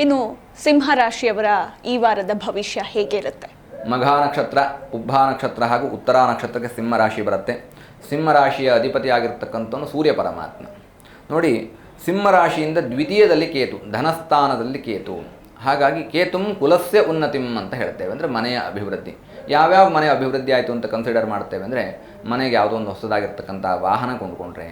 ಇನ್ನು ಸಿಂಹ ರಾಶಿಯವರ ಈ ವಾರದ ಭವಿಷ್ಯ ಹೇಗಿರುತ್ತೆ? ಮಘ ನಕ್ಷತ್ರ ಉಬ್ಬ ನಕ್ಷತ್ರ ಹಾಗೂ ಉತ್ತರ ನಕ್ಷತ್ರಕ್ಕೆ ಸಿಂಹ ರಾಶಿ ಬರುತ್ತೆ. ಸಿಂಹ ರಾಶಿಯ ಅಧಿಪತಿ ಆಗಿರ್ತಕ್ಕಂಥವನು ಸೂರ್ಯ ಪರಮಾತ್ಮ. ನೋಡಿ, ಸಿಂಹ ರಾಶಿಯಿಂದ ದ್ವಿತೀಯದಲ್ಲಿ ಕೇತು, ಧನಸ್ಥಾನದಲ್ಲಿ ಕೇತು. ಹಾಗಾಗಿ ಕೇತುಂ ಕುಲಸ್ಯ ಉನ್ನತಿಂ ಅಂತ ಹೇಳ್ತೇವೆ. ಅಂದರೆ ಮನೆಯ ಅಭಿವೃದ್ಧಿ. ಯಾವ್ಯಾವ ಮನೆಯ ಅಭಿವೃದ್ಧಿ ಆಯಿತು ಅಂತ ಕನ್ಸಿಡರ್ ಮಾಡ್ತೇವೆ ಅಂದರೆ ಮನೆಗೆ ಯಾವುದೋ ಒಂದು ಹೊಸದಾಗಿರ್ತಕ್ಕಂಥ ವಾಹನ ಕೊಂಡುಕೊಂಡ್ರೆ,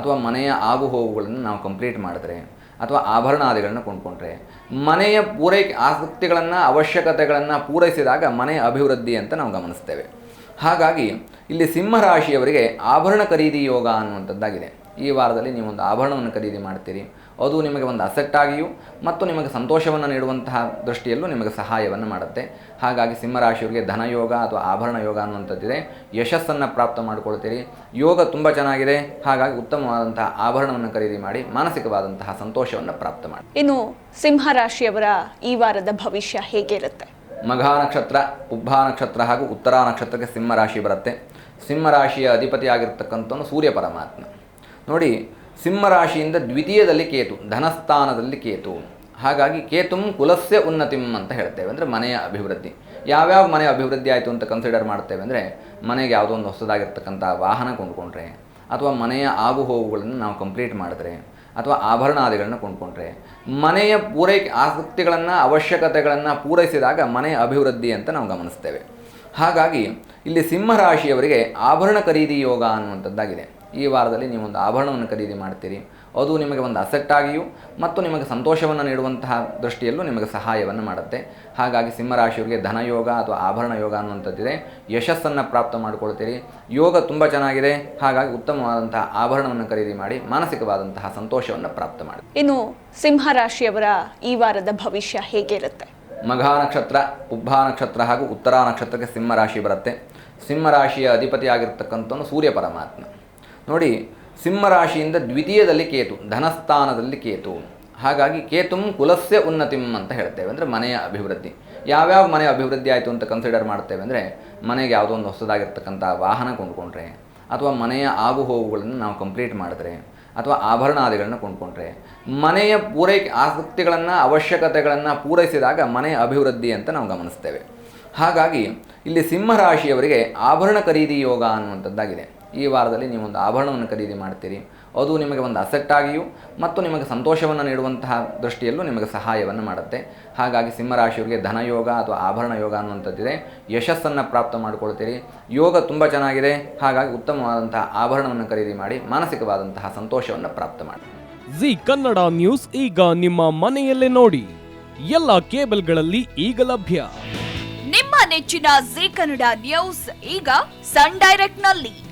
ಅಥವಾ ಮನೆಯ ಆಗು ಹೋಗುಗಳನ್ನು ನಾವು ಕಂಪ್ಲೀಟ್ ಮಾಡಿದ್ರೆ ಅಥವಾ ಆಭರಣಾದಿಗಳನ್ನು ಕೊಂಡ್ಕೊಂಡ್ರೆ. ಮನೆಯ ಪೂರೈಕೆ ಆಸಕ್ತಿಗಳನ್ನು ಅವಶ್ಯಕತೆಗಳನ್ನು ಪೂರೈಸಿದಾಗ ಮನೆಯ ಅಭಿವೃದ್ಧಿ ಅಂತ ನಾವು ಗಮನಿಸ್ತೇವೆ. ಹಾಗಾಗಿ ಇಲ್ಲಿ ಸಿಂಹರಾಶಿಯವರಿಗೆ ಆಭರಣ ಖರೀದಿ ಯೋಗ ಅನ್ನುವಂಥದ್ದಾಗಿದೆ. ಈ ವಾರದಲ್ಲಿ ನೀವು ಒಂದು ಆಭರಣವನ್ನು ಖರೀದಿ ಮಾಡ್ತೀರಿ. ಅದು ನಿಮಗೆ ಒಂದು ಅಸೆಟ್ ಆಗಿಯೂ ಮತ್ತು ನಿಮಗೆ ಸಂತೋಷವನ್ನು ನೀಡುವಂತಹ ದೃಷ್ಟಿಯಲ್ಲೂ ನಿಮಗೆ ಸಹಾಯವನ್ನು ಮಾಡುತ್ತೆ. ಹಾಗಾಗಿ ಸಿಂಹರಾಶಿಯವರಿಗೆ ಧನಯೋಗ ಅಥವಾ ಆಭರಣ ಯೋಗ ಅನ್ನುವಂಥದ್ದಿದೆ. ಯಶಸ್ಸನ್ನು ಪ್ರಾಪ್ತ ಮಾಡಿಕೊಳ್ತೀರಿ. ಯೋಗ ತುಂಬ ಚೆನ್ನಾಗಿದೆ. ಹಾಗಾಗಿ ಉತ್ತಮವಾದಂತಹ ಆಭರಣವನ್ನು ಖರೀದಿ ಮಾಡಿ ಮಾನಸಿಕವಾದಂತಹ ಸಂತೋಷವನ್ನು ಪ್ರಾಪ್ತ ಮಾಡಿ. ಇನ್ನು ಸಿಂಹರಾಶಿಯವರ ಈ ವಾರದ ಭವಿಷ್ಯ ಹೇಗಿರುತ್ತೆ? ಮಘ ನಕ್ಷತ್ರ ಉಬ್ಬಾ ನಕ್ಷತ್ರ ಹಾಗೂ ಉತ್ತರ ನಕ್ಷತ್ರಕ್ಕೆ ಸಿಂಹ ರಾಶಿ ಬರುತ್ತೆ. ಸಿಂಹ ರಾಶಿಯ ಅಧಿಪತಿ ಆಗಿರ್ತಕ್ಕಂಥವನು ಸೂರ್ಯ ಪರಮಾತ್ಮ. ನೋಡಿ ಸಿಂಹ ರಾಶಿಯಿಂದ ದ್ವಿತೀಯದಲ್ಲಿ ಕೇತು, ಧನಸ್ಥಾನದಲ್ಲಿ ಕೇತು. ಹಾಗಾಗಿ ಕೇತುಂ ಕುಲಸ್ಯ ಉನ್ನತಿಂ ಅಂತ ಹೇಳ್ತೇವೆ. ಅಂದರೆ ಮನೆಯ ಅಭಿವೃದ್ಧಿ. ಯಾವ್ಯಾವ ಮನೆಯ ಅಭಿವೃದ್ಧಿ ಆಯಿತು ಅಂತ ಕನ್ಸಿಡರ್ ಮಾಡ್ತೇವೆ ಅಂದರೆ, ಮನೆಗೆ ಯಾವುದೋ ಒಂದು ಹೊಸದಾಗಿರ್ತಕ್ಕಂಥ ವಾಹನ ಕೊಂಡ್ಕೊಂಡ್ರೆ, ಅಥವಾ ಮನೆಯ ಆಗುಹೋಗುಗಳನ್ನು ನಾವು ಕಂಪ್ಲೀಟ್ ಮಾಡಿದ್ರೆ ಅಥವಾ ಆಭರಣಾದಿಗಳನ್ನು ಕೊಂಡ್ಕೊಂಡ್ರೆ. ಮನೆಯ ಪೂರೈಕೆ ಆಸಕ್ತಿಗಳನ್ನು, ಅವಶ್ಯಕತೆಗಳನ್ನು ಪೂರೈಸಿದಾಗ ಮನೆಯ ಅಭಿವೃದ್ಧಿ ಅಂತ ನಾವು ಗಮನಿಸ್ತೇವೆ. ಹಾಗಾಗಿ ಇಲ್ಲಿ ಸಿಂಹರಾಶಿಯವರಿಗೆ ಆಭರಣ ಖರೀದಿ ಯೋಗ ಅನ್ನುವಂಥದ್ದಾಗಿದೆ. ಈ ವಾರದಲ್ಲಿ ನೀವು ಒಂದು ಆಭರಣವನ್ನು ಖರೀದಿ ಮಾಡ್ತೀರಿ. ಅದು ನಿಮಗೆ ಒಂದು ಅಸೆಟ್ ಆಗಿಯೂ ಮತ್ತು ನಿಮಗೆ ಸಂತೋಷವನ್ನು ನೀಡುವಂತಹ ದೃಷ್ಟಿಯಲ್ಲೂ ನಿಮಗೆ ಸಹಾಯವನ್ನು ಮಾಡುತ್ತೆ. ಹಾಗಾಗಿ ಸಿಂಹರಾಶಿಯವರಿಗೆ ಧನಯೋಗ ಅಥವಾ ಆಭರಣ ಯೋಗ ಅನ್ನುವಂಥದ್ದಿದೆ. ಯಶಸ್ಸನ್ನು ಪ್ರಾಪ್ತ ಮಾಡಿಕೊಳ್ತೀರಿ. ಯೋಗ ತುಂಬ ಚೆನ್ನಾಗಿದೆ. ಹಾಗಾಗಿ ಉತ್ತಮವಾದಂತಹ ಆಭರಣವನ್ನು ಖರೀದಿ ಮಾಡಿ ಮಾನಸಿಕವಾದಂತಹ ಸಂತೋಷವನ್ನು ಪ್ರಾಪ್ತ ಮಾಡಿ. ಇನ್ನು ಸಿಂಹರಾಶಿಯವರ ಈ ವಾರದ ಭವಿಷ್ಯ ಹೇಗಿರುತ್ತೆ ಮಘಾ ನಕ್ಷತ್ರ ಉಬ್ಬ ನಕ್ಷತ್ರ ಹಾಗೂ ಉತ್ತರ ನಕ್ಷತ್ರಕ್ಕೆ ಸಿಂಹರಾಶಿ ಬರುತ್ತೆ. ಸಿಂಹರಾಶಿಯ ಅಧಿಪತಿಯಾಗಿರ್ತಕ್ಕಂಥ ಅಧಿಪತಿ ಆಗಿರ್ತಕ್ಕಂಥವನು ಸೂರ್ಯ ಪರಮಾತ್ಮ. ನೋಡಿ, ಸಿಂಹರಾಶಿಯಿಂದ ದ್ವಿತೀಯದಲ್ಲಿ ಕೇತು, ಧನಸ್ಥಾನದಲ್ಲಿ ಕೇತು. ಹಾಗಾಗಿ ಕೇತುಂ ಕುಲಸ್ಯ ಉನ್ನತಿಂ ಅಂತ ಹೇಳ್ತೇವೆ. ಅಂದರೆ ಮನೆಯ ಅಭಿವೃದ್ಧಿ. ಯಾವ್ಯಾವ ಮನೆಯ ಅಭಿವೃದ್ಧಿ ಆಯಿತು ಅಂತ ಕನ್ಸಿಡರ್ ಮಾಡ್ತೇವೆ ಅಂದರೆ, ಮನೆಗೆ ಯಾವುದೋ ಒಂದು ಹೊಸದಾಗಿರ್ತಕ್ಕಂಥ ವಾಹನ ಕೊಂಡ್ಕೊಂಡ್ರೆ, ಅಥವಾ ಮನೆಯ ಆಗುಹೋಗುಗಳನ್ನು ನಾವು ಕಂಪ್ಲೀಟ್ ಮಾಡಿದ್ರೆ, ಅಥವಾ ಆಭರಣಾದಿಗಳನ್ನು ಕೊಂಡ್ಕೊಂಡ್ರೆ, ಮನೆಯ ಪೂರೈಕೆ, ಆಸಕ್ತಿಗಳನ್ನು, ಅವಶ್ಯಕತೆಗಳನ್ನು ಪೂರೈಸಿದಾಗ ಮನೆಯ ಅಭಿವೃದ್ಧಿ ಅಂತ ನಾವು ಗಮನಿಸ್ತೇವೆ. ಹಾಗಾಗಿ, ಇಲ್ಲಿ ಸಿಂಹರಾಶಿಯವರಿಗೆ ಆಭರಣ ಖರೀದಿ ಯೋಗ ಅನ್ನುವಂಥದ್ದಾಗಿದೆ. ಈ ವಾರದಲ್ಲಿ ನೀವು ಒಂದು ಆಭರಣವನ್ನು ಖರೀದಿ ಮಾಡ್ತೀರಿ. ಅದು ನಿಮಗೆ ಒಂದು ಅಸೆಟ್ ಆಗಿಯೂ ಮತ್ತು ನಿಮಗೆ ಸಂತೋಷವನ್ನು ನೀಡುವಂತಹ ದೃಷ್ಟಿಯಲ್ಲೂ ನಿಮಗೆ ಸಹಾಯವನ್ನು ಮಾಡುತ್ತೆ. ಹಾಗಾಗಿ ಸಿಂಹರಾಶಿಯವರಿಗೆ ಧನಯೋಗ ಅಥವಾ ಆಭರಣ ಯೋಗ ಅನ್ನುವಂಥದ್ದಿದೆ. ಯಶಸ್ಸನ್ನು ಪ್ರಾಪ್ತ ಮಾಡಿಕೊಳ್ತೀರಿ. ಯೋಗ ತುಂಬ ಚೆನ್ನಾಗಿದೆ. ಹಾಗಾಗಿ ಉತ್ತಮವಾದಂತಹ ಆಭರಣವನ್ನು ಖರೀದಿ ಮಾಡಿ ಮಾನಸಿಕವಾದಂತಹ ಸಂತೋಷವನ್ನು ಪ್ರಾಪ್ತ ಮಾಡಿ. ಜಿ ಕನ್ನಡ ನ್ಯೂಸ್ ಈಗ ನಿಮ್ಮ ಮನೆಯಲ್ಲೇ ನೋಡಿ. ಎಲ್ಲ ಕೇಬಲ್ಗಳಲ್ಲಿ ಈಗ ಲಭ್ಯ. ನಿಮ್ಮ ನೆಚ್ಚಿನ ಜಿ ಕನ್ನಡ ನ್ಯೂಸ್ ಈಗ ಸನ್ ಡೈರೆಕ್ಟ್ನಲ್ಲಿ.